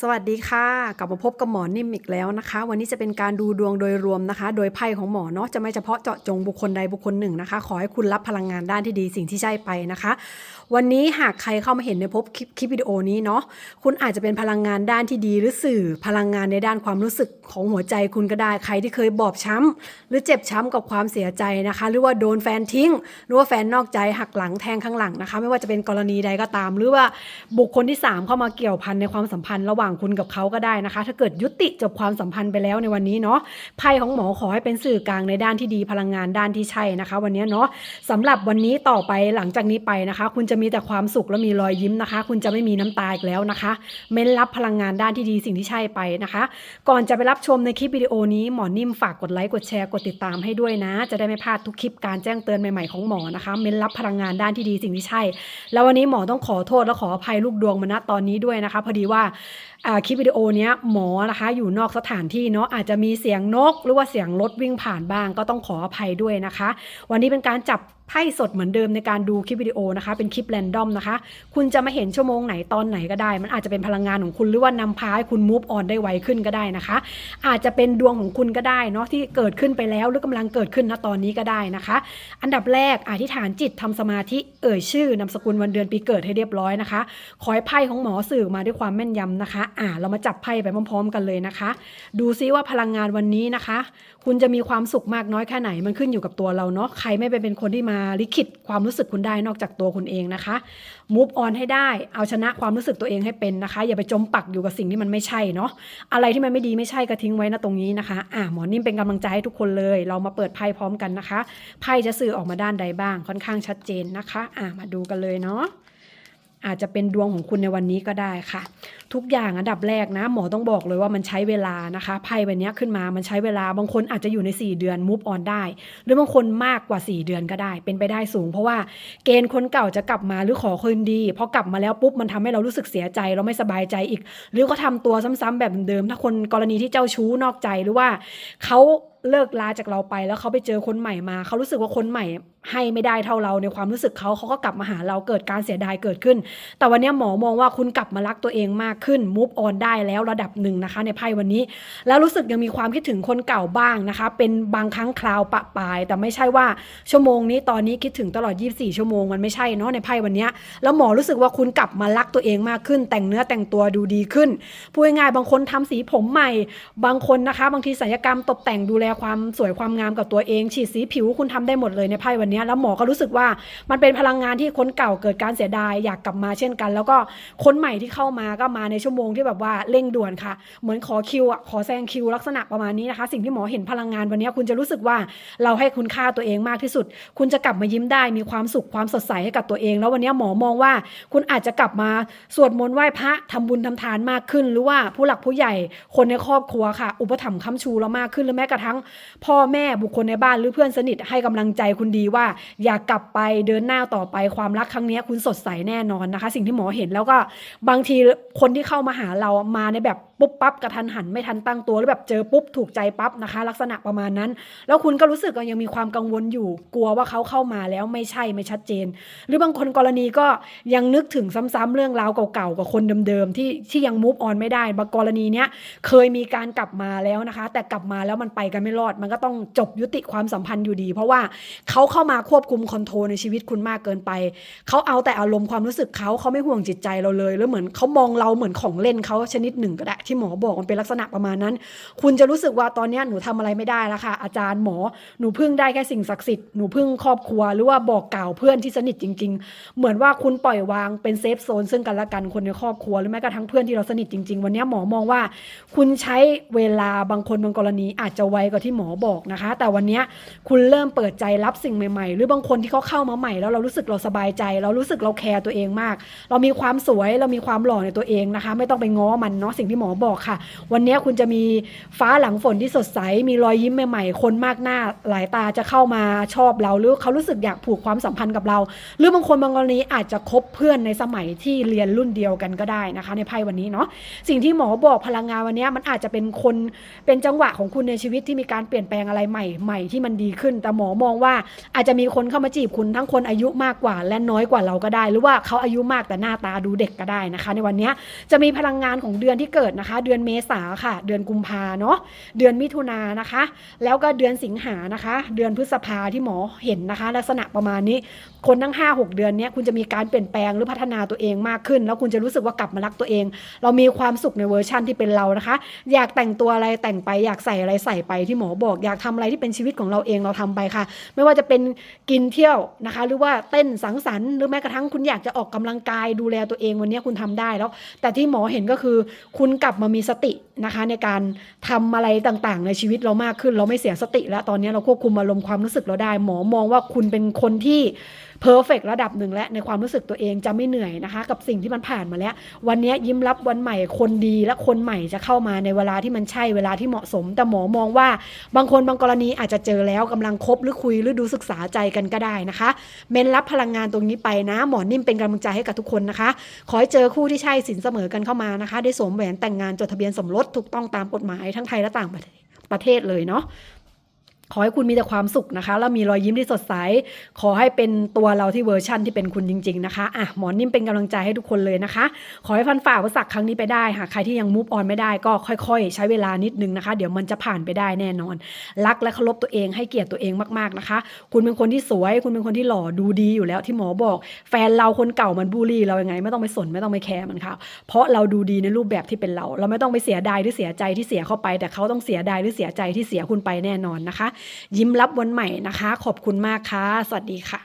สวัสดีค่ะ กลับมาพบกับหมอนิ่มอีกแล้วนะคะ วันนี้จะเป็นการดูดวงโดยรวมนะคะ โดยไพ่ของหมอเนาะจะไม่เฉพาะเจาะจงบุคคลใดบุคคลหนึ่งนะคะ ขอให้คุณรับพลังงานด้านที่ดีสิ่งที่ใช่ไปนะคะ วันนี้หากใครเข้ามาเห็นในพบคลิปคลิปวิดีโอนี้เนาะคุณอาจจะเป็นพลังงานด้านที่ดีหรือสื่อพลังงานในด้านความรู้สึกของหัวใจคุณก็ได้ใครที่เคยบอบช้ำหรือเจ็บช้ำกับความเสียใจนะคะ หรือว่าโดนแฟนทิ้ง หรือว่าแฟนนอกใจหักหลังแทงข้างหลังนะคะ ไม่ว่าจะเป็นกรณีใดก็ตาม หรือว่าบุคคลที่ 3 เข้ามาเกี่ยวพันในความสัมพันธ์ระหว่างว่างคุณกับเขาก็ได้นะคะ ถ้าเกิดยุติจบความสัมพันธ์ไปแล้วในวันนี้เนาะไพ่ของหมอขอให้เป็นสื่อกลางในด้านที่ดีพลังงานด้านที่ใช่นะคะ วันนี้เนาะสำหรับวันนี้ต่อไปหลังจากนี้ไปนะคะ คุณจะมีแต่ความสุขและมีรอยยิ้มนะคะ คุณจะไม่มีน้ำตาอีกแล้วนะคะ เม้นรับพลังงานด้านที่ดีสิ่งที่ใช่ไปนะคะ ก่อนจะไปรับชมในคลิปวิดีโอนี้หมอนิ่มฝากกดไลค์กดแชร์กดติดตามให้ด้วยนะ จะได้ไม่พลาดทุกคลิปการแจ้งเตือนใหม่ๆของหมอนะคะเม้นรับพลังงานด้านที่ดีสิ่งที่ใช่ แล้ววันนี้หมอต้องขอโทษและขออภัยลูกดวงมาณตอนนี้ด้วยนะคะ พอดีว่า คลิปวิดีโอเนี้ยหมอนะคะอยู่นอกสถานที่เนาะอาจจะมีเสียงนก หรือว่าเสียงรถวิ่งผ่านบ้างก็ต้องขออภัยด้วยนะคะ วันนี้เป็นการจับ ไพ่สดเหมือนเดิมในการดูคลิปวิดีโอนะคะ เป็นคลิปแรนดอมนะคะ คุณจะมาเห็นชั่วโมงไหนตอนไหนก็ได้ มันอาจจะเป็นพลังงานของคุณหรือว่านำพาให้คุณ move on ได้ไวขึ้นก็ได้นะคะ อาจจะเป็นดวงของคุณก็ได้เนาะที่เกิดขึ้นไปแล้วหรือกำลังเกิดขึ้นณตอนนี้ก็ได้นะคะ อันดับแรกอธิษฐานจิตทำสมาธิเอ่ยชื่อนามสกุลวันเดือนปีเกิดให้เรียบร้อยนะคะขอให้ไพ่ของหมอสื่อมาด้วยความแม่นยำนะคะ อ่า เรามาจับไพ่ไปพร้อม ๆ กันเลยนะคะ ดูซิว่าพลังงานวันนี้นะคะ คุณจะมีความสุขมากน้อยแค่ไหนมันขึ้นอยู่กับตัวเราเนาะใครไม่ไปเป็นคนที่มาลิขิตความรู้สึกคุณได้นอกจากตัวคุณเองนะคะ move on ให้ได้ เอาชนะความรู้สึกตัวเองให้เป็นนะคะ อย่าไปจมปักอยู่กับสิ่งที่มันไม่ใช่เนาะ อะไรที่มันไม่ดีไม่ใช่ก็ทิ้งไว้นะตรงนี้นะคะ อ่าหมอนิ่มเป็นกำลังใจให้ทุกคนเลย เรามาเปิดไพ่พร้อมกันนะคะ ไพ่จะสื่อออกมาด้านใดบ้าง ค่อนข้างชัดเจนนะคะ อ่ามาดูกันเลยเนาะ อาจจะเป็นดวงของคุณในวันนี้ก็ได้ค่ะ ทุกอย่างอันดับแรกนะ หมอต้องบอกเลยว่ามันใช้เวลานะคะไพ่ใบนี้ขึ้นมามันใช้เวลาบางคนอาจจะอยู่ใน 4 เดือน move on ได้ หรือบางคนมากกว่า 4 เดือนก็ได้ เป็นไปได้สูง เพราะว่าเกณฑ์คนเก่าจะกลับมาหรือขอคืนดีพอกลับมาแล้วปุ๊บมันทำให้เรารู้สึกเสียใจเราไม่สบายใจอีก หรือก็ทำตัวซ้ำๆแบบเดิมถ้าคนกรณีที่เจ้าชู้นอกใจหรือว่าเขา เลิกลาจากเราไปแล้วเขาไปเจอคนใหม่มา เขารู้สึกว่าคนใหม่ให้ไม่ได้เท่าเราในความรู้สึกเขาเขาก็กลับมาหาเราเกิดการเสียดายเกิดขึ้น แต่วันนี้หมอมองว่าคุณกลับมารักตัวเองมากขึ้น move on ได้แล้วระดับหนึ่งนะคะ ในไพ่วันนี้ แล้วรู้สึกยังมีความคิดถึงคนเก่าบ้างนะคะ เป็นบางครั้งคราวปะปาย แต่ไม่ใช่ว่าชั่วโมงนี้ตอนนี้คิดถึงตลอด 24 ชั่วโมงมันไม่ใช่เนาะในไพ่วันนี้แล้วหมอรู้สึกว่าคุณกลับมารักตัวเองมากขึ้น แต่งเนื้อแต่งตัวดูดีขึ้นพูดง่ายๆบางคนทำสีผมใหม่ บางคนนะคะ บางทีศัลยกรรมตกแต่งดูแลความสวยความงามกับตัวเอง ฉีดสีผิวคุณทำได้หมดเลยในไพ่วันนี้แล้วหมอก็รู้สึกว่ามันเป็นพลังงานที่คนเก่าเกิดการเสียดายอยากกลับมาเช่นกัน แล้วก็คนใหม่ที่เข้ามาก็มาในชั่วโมงที่แบบว่าเร่งด่วนค่ะ เหมือนขอคิวอะขอแซงคิวลักษณะประมาณนี้นะคะ สิ่งที่หมอเห็นพลังงานวันนี้คุณจะรู้สึกว่าเราให้คุณค่าตัวเองมากที่สุด คุณจะกลับมายิ้มได้มีความสุขความสดใสให้กับตัวเอง แล้ววันนี้หมอมองว่า คุณอาจจะกลับมาสวดมนต์ไหว้พระทำบุญทำทานมากขึ้น หรือว่าผู้หลักผู้ใหญ่คนในครอบครัวค่ะ อุปถัมภ์ค้ำชูเรามากขึ้นหรือแม้กระทั่งพ่อแม่บุคคลในบ้านหรือเพื่อนสนิทให้กำลังใจคุณดีว่า อย่ากกลับไปเดินหน้าต่อไปความรักครั้งนี้คุณสดใสแน่นอนนะคะ สิ่งที่หมอเห็นแล้วก็บางทีคนที่เข้ามาหาเรามาในแบบ ปุ๊บปั๊บกระทันหันไม่ทันตั้งตัวหรือแบบเจอปุ๊บถูกใจปั๊บนะคะ ลักษณะประมาณนั้น แล้วคุณก็รู้สึกยังมีความกังวลอยู่ กลัวว่าเขาเข้ามาแล้วไม่ใช่ไม่ชัดเจน หรือบางคนกรณีก็ยังนึกถึงซ้ำๆเรื่องราวเก่าๆกับคนเดิมๆที่ที่ยังมูฟออนไม่ได้บางกรณีเนี้ยเคยมีการกลับมาแล้วนะคะ แต่กลับมาแล้วมันไปกันไม่รอด มันก็ต้องจบยุติความสัมพันธ์อยู่ดี เพราะว่าเขาเข้ามาควบคุมคอนโทรลในชีวิตคุณมากเกินไปเขาเอาแต่อารมณ์ความรู้สึกเขาเขาไม่ห่วงจิตใจเราเลย แล้วเหมือนเขามองเราเหมือนของเล่นเขาชนิดหนึ่งก็ได้ทหมอบอกมันเป็นลักษณะประมาณนั้น คุณจะรู้สึกว่าตอนนี้หนูทำอะไรไม่ได้แล้วค่ะ อาจารย์หมอหนูพึ่งได้แค่สิ่งศักดิ์สิทธิ์หนูพึ่งครอบครัวหรือว่าบอกกล่าวเพื่อนที่สนิทจริง ๆ เหมือนว่าคุณปล่อยวางเป็นเซฟโซนซึ่งกันและกันคนในครอบครัวหรือแม้กระทั่งเพื่อนที่เราสนิทจริง ๆ วันนี้หมอมองว่า คุณใช้เวลาบางคนบางกรณีอาจจะไวกว่าที่หมอบอกนะคะ แต่วันนี้คุณเริ่มเปิดใจรับสิ่งใหม่ๆ หรือบางคนที่เขาเข้ามาใหม่แล้วเรารู้สึกเราสบายใจ เรารู้สึกเราแคร์ตัวเองมาก เรามีความสวยเรามีความหล่อในตัวเองนะคะ ไม่ต้องไปง้อมันเนาะสิ่งที่หมอบอกค่ะ วันนี้คุณจะมีฟ้าหลังฝนที่สดใส มีรอยยิ้มใหม่ๆ คนมากหน้าหลายตาจะเข้ามาชอบเรา หรือเขารู้สึกอยากผูกความสัมพันธ์กับเรา หรือบางคนบางกรณีอาจจะคบเพื่อนในสมัยที่เรียนรุ่นเดียวกันก็ได้นะคะ ในไพ่วันนี้เนาะสิ่งที่หมอบอกพลังงานวันนี้มันอาจจะเป็นคนเป็นจังหวะของคุณในชีวิตที่มีการเปลี่ยนแปลงอะไรใหม่ใหม่ที่มันดีขึ้น แต่หมอมองว่าอาจจะมีคนเข้ามาจีบคุณทั้งคนอายุมากกว่า และน้อยกว่าเราก็ได้ หรือว่าเขาอายุมากแต่หน้าตาดูเด็กก็ได้นะคะ ในวันนี้จะมีพลังงานของเดือนที่เกิดนะคะ เดือนเมษาค่ะ เดือนกุมภาเนาะเดือนมิถุนานะคะ แล้วก็เดือนสิงหานะคะ เดือนพฤษภาที่หมอเห็นนะคะ ลักษณะประมาณนี้คนทั้ง 5 6 เดือนนี้คุณจะมีการเปลี่ยนแปลงหรือพัฒนาตัวเองมากขึ้น แล้วคุณจะรู้สึกว่ากลับมารักตัวเอง เรามีความสุขในเวอร์ชั่นที่เป็นเรานะคะ อยากแต่งตัวอะไรแต่งไปอยากใส่อะไรใส่ไปที่หมอบอก อยากทำอะไรที่เป็นชีวิตของเราเองเราทำไปค่ะ ไม่ว่าจะเป็นกินเที่ยวนะคะ หรือว่าเต้นสังสรรค์หรือแม้กระทั่งคุณอยากจะออกกำลังกายดูแลตัวเองวันนี้คุณทำได้แล้ว แต่ที่หมอเห็นก็คือ คุณกลับมามีสตินะคะในการทำอะไรต่างๆ ในชีวิตเรามากขึ้น เราไม่เสียสติ แล้วตอนนี้เราควบคุมอารมณ์ความรู้สึกเราได้ หมอมองว่าคุณเป็นคนที่เพอร์เฟกระดับหนึ่งและในความรู้สึกตัวเองจะไม่เหนื่อยนะคะ กับสิ่งที่มันผ่านมาแล้ว วันนี้ยิ้มรับวันใหม่คนดีและคนใหม่จะเข้ามาในเวลาที่มันใช่เวลาที่เหมาะสม แต่หมอมองว่าบางคนบางกรณีอาจจะเจอแล้วกำลังคบหรือคุยหรือดูศึกษาใจกันก็ได้นะคะ เมนรับพลังงานตรงนี้ไปนะ หมอนิ่มเป็นกำลังใจให้กับทุกคนนะคะ ขอให้เจอคู่ที่ใช่สินเสมอกันเข้ามานะคะ ได้สวมแหวนแต่งงานจดทะเบียนสมรสถูกต้องตามกฎหมายทั้งไทยและต่างประเทศเลยเนาะ ขอให้คุณมีแต่ความสุขนะคะ แล้วมีรอยยิ้มที่สดใส ขอให้เป็นตัวเราที่เวอร์ชั่นที่เป็นคุณจริง ๆ นะคะ อะ หมอนิ่มเป็นกำลังใจให้ทุกคนเลยนะคะ ขอให้ฟันฝ่าอุปสรรคครั้งนี้ไปได้ค่ะใครที่ยังมูฟออนไม่ได้ก็ค่อย ๆ ใช้เวลานิดนึงนะคะ เดี๋ยวมันจะผ่านไปได้แน่นอน รักและเคารพตัวเองให้เกียรติตัวเองมากๆนะคะ คุณเป็นคนที่สวย คุณเป็นคนที่หล่อดูดีอยู่แล้วที่หมอบอก แฟนเราคนเก่ามันบูลลี่เรายังไง ไม่ต้องไปสนไม่ต้องไปแคร์มันค่ะ เพราะเราดูดีในรูปแบบที่เป็นเรา เราไม่ต้องไปเสียดายหรือเสียใจที่เสียเข้าไป แต่เขาต้องเสียดายหรือเสียใจที่เสียคุณไปแน่นอนนะคะยิ้มรับวันใหม่นะคะ ขอบคุณมากค่ะ สวัสดีค่ะ